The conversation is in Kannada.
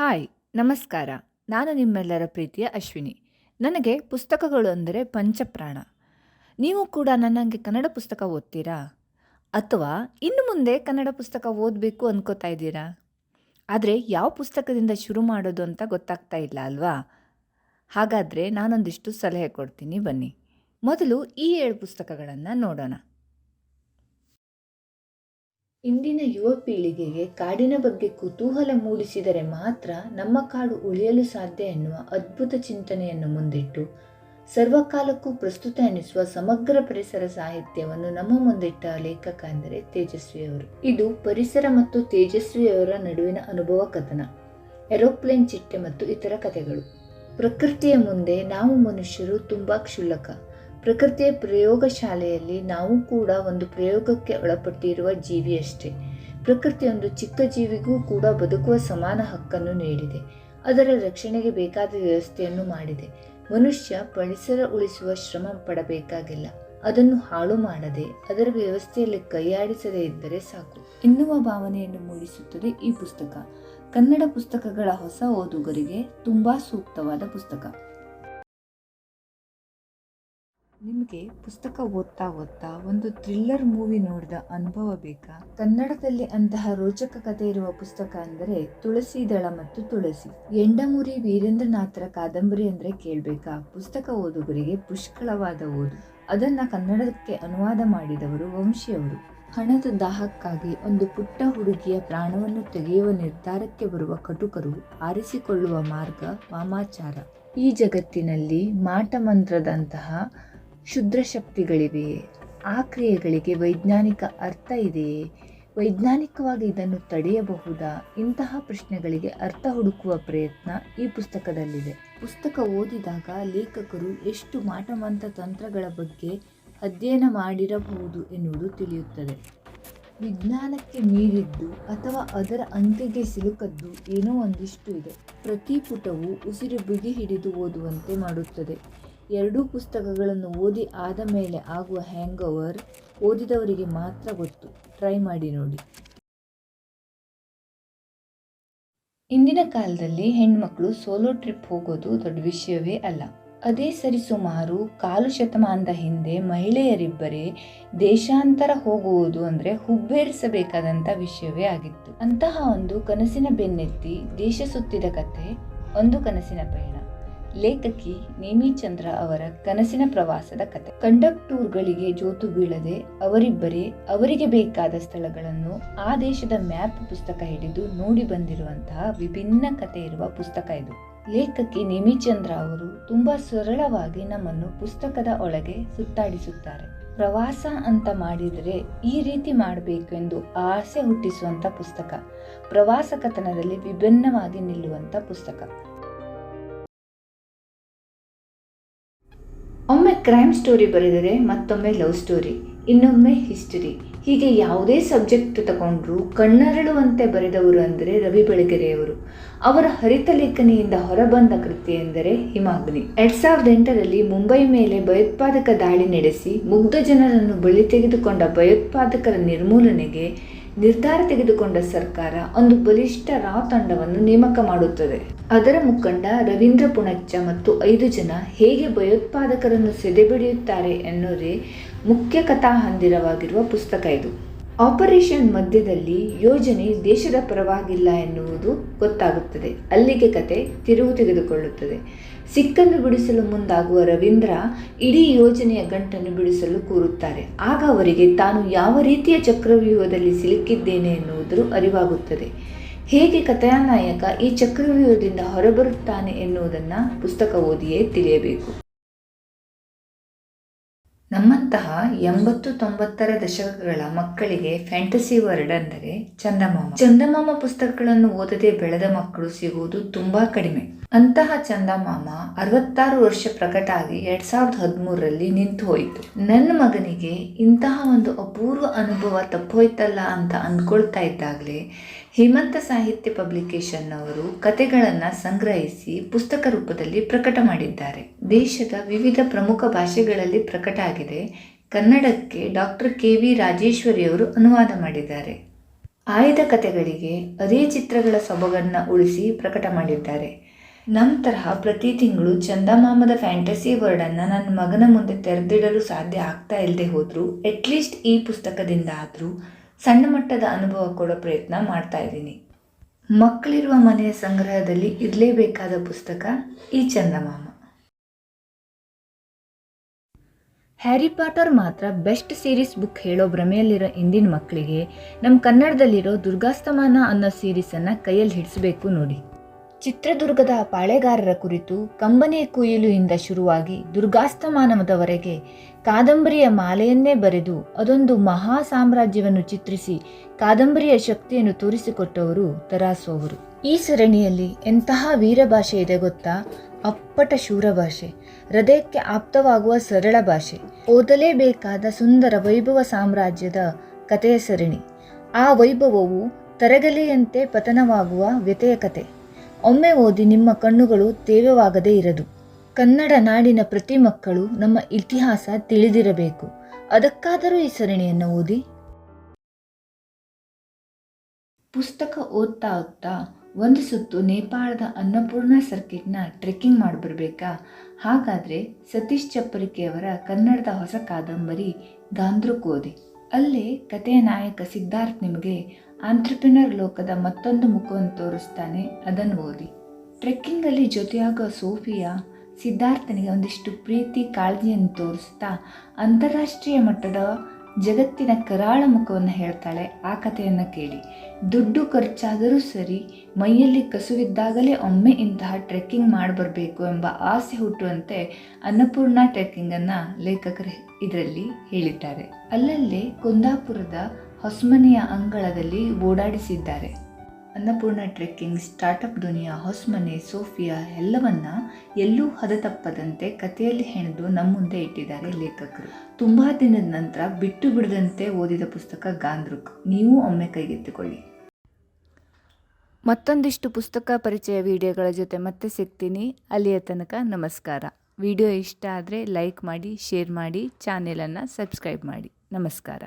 ಹಾಯ್, ನಮಸ್ಕಾರ. ನಾನು ನಿಮ್ಮೆಲ್ಲರ ಪ್ರೀತಿಯ ಅಶ್ವಿನಿ. ನನಗೆ ಪುಸ್ತಕಗಳು ಅಂದರೆ ಪಂಚಪ್ರಾಣ. ನೀವು ಕೂಡ ನನ್ನಂಗೆ ಕನ್ನಡ ಪುಸ್ತಕ ಓದ್ತೀರಾ? ಅಥವಾ ಇನ್ನು ಮುಂದೆ ಕನ್ನಡ ಪುಸ್ತಕ ಓದಬೇಕು ಅನ್ಕೋತಾ ಇದ್ದೀರಾ? ಆದರೆ ಯಾವ ಪುಸ್ತಕದಿಂದ ಶುರು ಮಾಡೋದು ಅಂತ ಗೊತ್ತಾಗ್ತಾ ಇಲ್ಲ ಅಲ್ವಾ? ಹಾಗಾದರೆ ನಾನೊಂದಿಷ್ಟು ಸಲಹೆ ಕೊಡ್ತೀನಿ ಬನ್ನಿ. ಮೊದಲು ಈ ಏಳು ಪುಸ್ತಕಗಳನ್ನು ನೋಡೋಣ. ಇಂದಿನ ಯುವ ಪೀಳಿಗೆಗೆ ಕಾಡಿನ ಬಗ್ಗೆ ಕುತೂಹಲ ಮೂಡಿಸಿದರೆ ಮಾತ್ರ ನಮ್ಮ ಕಾಡು ಉಳಿಯಲು ಸಾಧ್ಯ ಎನ್ನುವ ಅದ್ಭುತ ಚಿಂತನೆಯನ್ನು ಮುಂದಿಟ್ಟು, ಸರ್ವಕಾಲಕ್ಕೂ ಪ್ರಸ್ತುತ ಎನಿಸುವ ಸಮಗ್ರ ಪರಿಸರ ಸಾಹಿತ್ಯವನ್ನು ನಮ್ಮ ಮುಂದಿಟ್ಟ ಲೇಖಕ ಎಂದರೆ ತೇಜಸ್ವಿಯವರು ಇದು ಪರಿಸರ ಮತ್ತು ತೇಜಸ್ವಿಯವರ ನಡುವಿನ ಅನುಭವ ಕಥನ, ಏರೋಪ್ಲೇನ್ ಚಿಟ್ಟೆ ಮತ್ತು ಇತರ ಕಥೆಗಳು. ಪ್ರಕೃತಿಯ ಮುಂದೆ ನಾವು ಮನುಷ್ಯರು ತುಂಬಾ ಕ್ಷುಲ್ಲಕ. ಪ್ರಕೃತಿಯ ಪ್ರಯೋಗಶಾಲೆಯಲ್ಲಿ ನಾವು ಕೂಡ ಒಂದು ಪ್ರಯೋಗಕ್ಕೆ ಒಳಪಟ್ಟಿರುವ ಜೀವಿಯಷ್ಟೇ ಪ್ರಕೃತಿಯೊಂದು ಚಿಕ್ಕ ಜೀವಿಗೂ ಕೂಡ ಬದುಕುವ ಸಮಾನ ಹಕ್ಕನ್ನು ನೀಡಿದೆ. ಅದರ ರಕ್ಷಣೆಗೆ ಬೇಕಾದ ವ್ಯವಸ್ಥೆಯನ್ನು ಮಾಡಿದೆ. ಮನುಷ್ಯ ಪರಿಸರ ಉಳಿಸುವ ಶ್ರಮ ಪಡಬೇಕಾಗಿಲ್ಲ. ಅದನ್ನು ಹಾಳು ಮಾಡದೆ ಅದರ ವ್ಯವಸ್ಥೆಯಲ್ಲಿ ಕೈಯಾಡಿಸದೇ ಇದ್ದರೆ ಸಾಕು. ಎನ್ನುವ ಭಾವನೆಯನ್ನು ಮೂಡಿಸುತ್ತದೆ ಈ ಪುಸ್ತಕ. ಕನ್ನಡ ಪುಸ್ತಕಗಳ ಹೊಸ ಓದುಗರಿಗೆ ತುಂಬಾ ಸೂಕ್ತವಾದ ಪುಸ್ತಕ. ನಿಮಗೆ ಪುಸ್ತಕ ಓದ್ತಾ ಓದ್ತಾ ಒಂದು ಥ್ರಿಲ್ಲರ್ ಮೂವಿ ನೋಡಿದ ಅನುಭವ ಬೇಕಾ? ಕನ್ನಡದಲ್ಲಿ ಅಂತಹ ರೋಚಕ ಕಥೆ ಇರುವ ಪುಸ್ತಕ ಅಂದರೆ ತುಳಸಿ ದಳ ಮತ್ತು ತುಳಸಿ. ಎಂಡಮೂರಿ ವೀರೇಂದ್ರನಾಥರ ಕಾದಂಬರಿ ಅಂದರೆ ಕೇಳಬೇಕಾ? ಪುಸ್ತಕ ಓದುಗರಿಗೆ ಪುಷ್ಕಳವಾದ ಓದು. ಅದನ್ನು ಕನ್ನಡಕ್ಕೆ ಅನುವಾದ ಮಾಡಿದವರು ವಂಶಿಯವರು. ಹಣದ ದಾಹಕ್ಕಾಗಿ ಒಂದು ಪುಟ್ಟ ಹುಡುಗಿಯ ಪ್ರಾಣವನ್ನು ತೆಗೆಯುವ ನಿರ್ಧಾರಕ್ಕೆ ಬರುವ ಕಟುಕರು ಆರಿಸಿಕೊಳ್ಳುವ ಮಾರ್ಗ ವಾಮಾಚಾರ. ಈ ಜಗತ್ತಿನಲ್ಲಿ ಮಾಟ ಕ್ಷುದ್ರ ಶಕ್ತಿಗಳಿವೆಯೇ ಆ ಕ್ರಿಯೆಗಳಿಗೆ ವೈಜ್ಞಾನಿಕ ಅರ್ಥ ಇದೆಯೇ ವೈಜ್ಞಾನಿಕವಾಗಿ ಇದನ್ನು ತಡೆಯಬಹುದಾ? ಇಂತಹ ಪ್ರಶ್ನೆಗಳಿಗೆ ಅರ್ಥ ಹುಡುಕುವ ಪ್ರಯತ್ನ ಈ ಪುಸ್ತಕದಲ್ಲಿದೆ. ಪುಸ್ತಕ ಓದಿದಾಗ ಲೇಖಕರು ಎಷ್ಟು ಮಾಟಮಂತ ತಂತ್ರಗಳ ಬಗ್ಗೆ ಅಧ್ಯಯನ ಮಾಡಿರಬಹುದು ಎನ್ನುವುದು ತಿಳಿಯುತ್ತದೆ. ವಿಜ್ಞಾನಕ್ಕೆ ಮೀರಿದ್ದು ಅಥವಾ ಅದರ ಅಂಕೆಗೆ ಸಿಲುಕದ್ದು ಏನೋ ಒಂದಿಷ್ಟು ಇದೆ. ಪ್ರತಿ ಪುಟವು ಉಸಿರು ಬಿಗಿ ಹಿಡಿದು ಓದುವಂತೆ ಮಾಡುತ್ತದೆ. ಎರಡೂ ಪುಸ್ತಕಗಳನ್ನು ಓದಿ ಆದ ಮೇಲೆ ಆಗುವ ಹ್ಯಾಂಗ್ ಓವರ್ ಓದಿದವರಿಗೆ ಮಾತ್ರ ಗೊತ್ತು. ಟ್ರೈ ಮಾಡಿ ನೋಡಿ. ಇಂದಿನ ಕಾಲದಲ್ಲಿ ಹೆಣ್ಮಕ್ಳು ಸೋಲೋ ಟ್ರಿಪ್ ಹೋಗೋದು ದೊಡ್ಡ ವಿಷಯವೇ ಅಲ್ಲ. ಅದೇ ಸರಿಸುಮಾರು ಕಾಲು ಶತಮಾನದ ಹಿಂದೆ ಮಹಿಳೆಯರಿಬ್ಬರೇ ದೇಶಾಂತರ ಹೋಗುವುದು ಅಂದರೆ ಹುಬ್ಬೇರಿಸಬೇಕಾದಂಥ ವಿಷಯವೇ ಆಗಿತ್ತು. ಅಂತಹ ಒಂದು ಕನಸಿನ ಬೆನ್ನೆತ್ತಿ ದೇಶ ಸುತ್ತಿದ ಕಥೆ ಒಂದು ಕನಸಿನ ಪಯಣ. ಲೇಖಕಿ ನೇಮಿಚಂದ್ರ ಅವರ ಕನಸಿನ ಪ್ರವಾಸದ ಕತೆ. ಕಂಡಕ್ಟೂರ್ಗಳಿಗೆ ಜೋತು ಬೀಳದೆ ಅವರಿಬ್ಬರೇ ಅವರಿಗೆ ಬೇಕಾದ ಸ್ಥಳಗಳನ್ನು ಆ ದೇಶದ ಮ್ಯಾಪ್ ಪುಸ್ತಕ ಹಿಡಿದು ನೋಡಿ ಬಂದಿರುವಂತಹ ವಿಭಿನ್ನ ಕತೆ ಇರುವ ಪುಸ್ತಕ ಇದು. ಲೇಖಕಿ ನೇಮಿಚಂದ್ರ ಅವರು ತುಂಬಾ ಸರಳವಾಗಿ ನಮ್ಮನ್ನು ಪುಸ್ತಕದ ಒಳಗೆ ಸುತ್ತಾಡಿಸುತ್ತಾರೆ. ಪ್ರವಾಸ ಅಂತ ಮಾಡಿದರೆ ಈ ರೀತಿ ಮಾಡಬೇಕು ಎಂದು ಆಸೆ ಹುಟ್ಟಿಸುವಂತ ಪುಸ್ತಕ. ಪ್ರವಾಸ ಕಥನದಲ್ಲಿ ವಿಭಿನ್ನವಾಗಿ ನಿಲ್ಲುವಂತ ಪುಸ್ತಕ. ಒಮ್ಮೆ ಕ್ರೈಮ್ ಸ್ಟೋರಿ ಬರೆದರೆ ಮತ್ತೊಮ್ಮೆ ಲವ್ ಸ್ಟೋರಿ ಇನ್ನೊಮ್ಮೆ ಹಿಸ್ಟರಿ ಹೀಗೆ ಯಾವುದೇ ಸಬ್ಜೆಕ್ಟ್ ತಗೊಂಡ್ರು ಕಣ್ಣರಳುವಂತೆ ಬರೆದವರು ಅಂದರೆ ರವಿ ಬೆಳಗೆರೆಯವರು. ಅವರ ಹರಿತ ಲೇಖನಿಯಿಂದ ಹೊರಬಂದ ಕೃತಿ ಎಂದರೆ ಹಿಮಾಗ್ನಿ. ಎರಡ್ ಸಾವಿರದ ಎಂಟರಲ್ಲಿ ಮುಂಬೈ ಮೇಲೆ ಭಯೋತ್ಪಾದಕ ದಾಳಿ ನಡೆಸಿ ಮುಗ್ಧ ಜನರನ್ನು ಬಳಿ ತೆಗೆದುಕೊಂಡ ಭಯೋತ್ಪಾದಕರ ನಿರ್ಮೂಲನೆಗೆ ನಿರ್ಧಾರ ತೆಗೆದುಕೊಂಡ ಸರ್ಕಾರ ಒಂದು ಬಲಿಷ್ಠ ರಾ ತಂಡವನ್ನು ನೇಮಕ ಮಾಡುತ್ತದೆ. ಅದರ ಮುಖಂಡ ರವೀಂದ್ರ ಪುಣಚ್ಚ ಮತ್ತು ಐದು ಜನ ಹೇಗೆ ಭಯೋತ್ಪಾದಕರನ್ನು ಸೆದೆಬಿಡಿಯುತ್ತಾರೆ ಎನ್ನುವುದೇ ಮುಖ್ಯ ಕಥಾ ಹಂದಿರವಾಗಿರುವ ಪುಸ್ತಕ ಇದು. ಆಪರೇಷನ್ ಮಧ್ಯದಲ್ಲಿ ಯೋಜನೆ ದೇಶದ ಪರವಾಗಿಲ್ಲ ಎನ್ನುವುದು ಗೊತ್ತಾಗುತ್ತದೆ. ಅಲ್ಲಿಗೆ ಕತೆ ತಿರುವು ತೆಗೆದುಕೊಳ್ಳುತ್ತದೆ. ಸಿಕ್ಕನ್ನು ಬಿಡಿಸಲು ಮುಂದಾಗುವ ರವೀಂದ್ರ ಇಡೀ ಯೋಜನೆಯ ಗಂಟನ್ನು ಬಿಡಿಸಲು ಕೂರುತ್ತಾರೆ. ಆಗ ಅವರಿಗೆ ತಾನು ಯಾವ ರೀತಿಯ ಚಕ್ರವ್ಯೂಹದಲ್ಲಿ ಸಿಲುಕಿದ್ದೇನೆ ಎನ್ನುವುದರ ಅರಿವಾಗುತ್ತದೆ. ಹೇಗೆ ಕಥಾನಾಯಕ ಈ ಚಕ್ರವ್ಯೂಹದಿಂದ ಹೊರಬರುತ್ತಾನೆ ಎನ್ನುವುದನ್ನು ಪುಸ್ತಕ ಓದಿಯೇ ತಿಳಿಯಬೇಕು. ನಮ್ಮಂತಹ ಎಂಬತ್ತು ತೊಂಬತ್ತರ ದಶಕಗಳ ಮಕ್ಕಳಿಗೆ ಫ್ಯಾಂಟಸಿ ವರ್ಡ್ ಅಂದರೆ ಚಂದಮಾಮ. ಚಂದಮಾಮ ಪುಸ್ತಕಗಳನ್ನು ಓದದೆ ಬೆಳೆದ ಮಕ್ಕಳು ಸಿಗುವುದು ತುಂಬಾ ಕಡಿಮೆ. ಅಂತಹ ಚಂದಮಾಮ ಅರವತ್ತಾರು ವರ್ಷ ಪ್ರಕಟ ಆಗಿ ಎರಡ್ ಸಾವಿರದ ಹದಿಮೂರರಲ್ಲಿ ನಿಂತು ಹೋಯಿತು. ನನ್ನ ಮಗನಿಗೆ ಇಂತಹ ಒಂದು ಅಪೂರ್ವ ಅನುಭವ ತಪ್ಪೋಯ್ತಲ್ಲ ಅಂತ ಅಂದ್ಕೊಳ್ತಾ ಇದ್ದಾಗಲೇ ಹೇಮಂತ ಸಾಹಿತ್ಯ ಪಬ್ಲಿಕೇಶನ್ ಅವರು ಕತೆಗಳನ್ನು ಸಂಗ್ರಹಿಸಿ ಪುಸ್ತಕ ರೂಪದಲ್ಲಿ ಪ್ರಕಟ ಮಾಡಿದ್ದಾರೆ. ದೇಶದ ವಿವಿಧ ಪ್ರಮುಖ ಭಾಷೆಗಳಲ್ಲಿ ಪ್ರಕಟ ಆಗಿದೆ. ಕನ್ನಡಕ್ಕೆ ಡಾಕ್ಟರ್ ಕೆ. ವಿ. ರಾಜೇಶ್ವರಿ ಅವರು ಅನುವಾದ ಮಾಡಿದ್ದಾರೆ. ಆಯ್ದ ಕತೆಗಳಿಗೆ ಅದೇ ಚಿತ್ರಗಳ ಸೊಬಗನ್ನು ಉಳಿಸಿ ಪ್ರಕಟ ಮಾಡಿದ್ದಾರೆ. ನಮ್ಮ ತರಹ ಪ್ರತಿ ತಿಂಗಳು ಚಂದಮಾಮದ ಫ್ಯಾಂಟಸಿ ವರ್ಡನ್ನು ನನ್ನ ಮಗನ ಮುಂದೆ ತೆರೆದಿಡಲು ಸಾಧ್ಯ ಆಗ್ತಾ ಇಲ್ಲದೆ ಹೋದರೂ ಅಟ್ಲೀಸ್ಟ್ ಈ ಪುಸ್ತಕದಿಂದ ಆದರೂ ಸಣ್ಣ ಮಟ್ಟದ ಅನುಭವ ಕೊಡೋ ಪ್ರಯತ್ನ ಮಾಡ್ತಾ ಇದ್ದೀನಿ. ಮಕ್ಕಳಿರುವ ಮನೆಯ ಸಂಗ್ರಹದಲ್ಲಿ ಇರಲೇಬೇಕಾದ ಪುಸ್ತಕ ಈ ಚಂದಮಾಮ. ಹ್ಯಾರಿ ಪಾಟರ್ ಮಾತ್ರ ಬೆಸ್ಟ್ ಸೀರೀಸ್ ಬುಕ್ ಹೇಳೋ ಭ್ರಮೆಯಲ್ಲಿರೋ ಇಂದಿನ ಮಕ್ಕಳಿಗೆ ನಮ್ಮ ಕನ್ನಡದಲ್ಲಿರೋ ದುರ್ಗಾಸ್ತಮಾನ ಅನ್ನೋ ಸೀರೀಸನ್ನು ಕೈಯಲ್ಲಿ ಹಿಡಿಸಬೇಕು ನೋಡಿ. ಚಿತ್ರದುರ್ಗದ ಪಾಳೆಗಾರರ ಕುರಿತು ಕಂಬನಿ ಕುಯಿಲುಯಿಂದ ಶುರುವಾಗಿ ದುರ್ಗಾಸ್ತಮಾನದವರೆಗೆ ಕಾದಂಬರಿಯ ಮಾಲೆಯನ್ನೇ ಬರೆದು ಅದೊಂದು ಮಹಾ ಸಾಮ್ರಾಜ್ಯವನ್ನು ಚಿತ್ರಿಸಿ ಕಾದಂಬರಿಯ ಶಕ್ತಿಯನ್ನು ತೋರಿಸಿಕೊಟ್ಟವರು ತರಾಸು ಅವರು ಈ ಸರಣಿಯಲ್ಲಿ ಎಂತಹ ವೀರಭಾಷೆ ಇದೆ ಗೊತ್ತಾ? ಅಪ್ಪಟ ಶೂರ ಭಾಷೆ ಹೃದಯಕ್ಕೆ ಆಪ್ತವಾಗುವ ಸರಳ ಭಾಷೆ. ಓದಲೇಬೇಕಾದ ಸುಂದರ ವೈಭವ ಸಾಮ್ರಾಜ್ಯದ ಕಥೆಯ ಸರಣಿ. ಆ ವೈಭವವು ತರಗಲಿಯಂತೆ ಪತನವಾಗುವ ವ್ಯತೆಯ ಕತೆ ಒಮ್ಮೆ ಓದಿ ನಿಮ್ಮ ಕಣ್ಣುಗಳು ತೇವವಾಗದೇ ಇರದು. ಕನ್ನಡ ನಾಡಿನ ಪ್ರತಿ ಮಕ್ಕಳು ನಮ್ಮ ಇತಿಹಾಸ ತಿಳಿದಿರಬೇಕು. ಅದಕ್ಕಾದರೂ ಈ ಸರಣಿಯನ್ನು ಓದಿ. ಪುಸ್ತಕ ಓದ್ತಾ ಓದ್ತಾ ಒಂದು ಸುತ್ತು ನೇಪಾಳದ ಅನ್ನಪೂರ್ಣ ಸರ್ಕಿಟ್ನ ಟ್ರೆಕ್ಕಿಂಗ್ ಮಾಡಿಬರ್ಬೇಕಾ? ಹಾಗಾದರೆ ಸತೀಶ್ ಚಪ್ಪರಿಕೆಯವರ ಕನ್ನಡದ ಹೊಸ ಕಾದಂಬರಿ ಗಾಂಧ್ರುಕ್ ಓದಿ. ಅಲ್ಲೇ ಕಥೆಯ ನಾಯಕ ಸಿದ್ಧಾರ್ಥ್ ನಿಮಗೆ ಆಂಟ್ರಪ್ರಿನರ್ ಲೋಕದ ಮತ್ತೊಂದು ಮುಖವನ್ನು ತೋರಿಸ್ತಾನೆ. ಅದನ್ನು ಓದಿ. ಟ್ರೆಕ್ಕಿಂಗಲ್ಲಿ ಜೊತೆಯಾಗೋ ಸೋಫಿಯಾ ಸಿದ್ಧಾರ್ಥನಿಗೆ ಒಂದಿಷ್ಟು ಪ್ರೀತಿ, ಕಾಳಜಿಯನ್ನು ತೋರಿಸ್ತಾ ಅಂತಾರಾಷ್ಟ್ರೀಯ ಮಟ್ಟದ ಜಗತ್ತಿನ ಕರಾಳ ಮುಖವನ್ನು ಹೇಳ್ತಾಳೆ. ಆ ಕಥೆಯನ್ನು ಕೇಳಿ. ದುಡ್ಡು ಖರ್ಚಾದರೂ ಸರಿ, ಮೈಯಲ್ಲಿ ಕಸುವಿದ್ದಾಗಲೇ ಒಮ್ಮೆ ಇಂತಹ ಟ್ರೆಕ್ಕಿಂಗ್ ಮಾಡಿಬರಬೇಕು ಎಂಬ ಆಸೆ ಹುಟ್ಟುವಂತೆ ಅನ್ನಪೂರ್ಣ ಟ್ರೆಕ್ಕಿಂಗನ್ನು ಲೇಖಕರು ಇದರಲ್ಲಿ ಹೇಳಿದ್ದಾರೆ. ಅಲ್ಲಲ್ಲೇ ಕುಂದಾಪುರದ ಹೊಸಮನೆಯ ಅಂಗಳದಲ್ಲಿ ಓಡಾಡಿಸಿದ್ದಾರೆ. Annapurna trekking startup Duniya Hosamane Sophia ಎಲ್ಲವನ್ನ ಎಲ್ಲೂ ಹದ ತಪ್ಪದಂತೆ ಕಥೆಯಲ್ಲಿ ಹೆಣೆದು ನಮ್ಮ ಮುಂದೆ ಇಟ್ಟಿದ್ದಾರೆ ಲೇಖಕರು. ತುಂಬಾ ದಿನದ ನಂತರ ಬಿಟ್ಟು ಬಿಡದಂತೆ ಓದಿದ ಪುಸ್ತಕ ಗಾಂಧ್ರುಕ್ ನೀವು ಒಮ್ಮೆ ಕೈಗೆತ್ತಿಕೊಳ್ಳಿ. ಮತ್ತೊಂದಿಷ್ಟು ಪುಸ್ತಕ ಪರಿಚಯ ವಿಡಿಯೋಗಳ ಜೊತೆ ಮತ್ತೆ ಸಿಗ್ತೀನಿ. ಅಲ್ಲಿಯ ತನಕ ನಮಸ್ಕಾರ. ವಿಡಿಯೋ ಇಷ್ಟ ಆದರೆ ಲೈಕ್ ಮಾಡಿ, ಶೇರ್ ಮಾಡಿ, ಚಾನೆಲನ್ನು ಸಬ್ಸ್ಕ್ರೈಬ್ ಮಾಡಿ. ನಮಸ್ಕಾರ.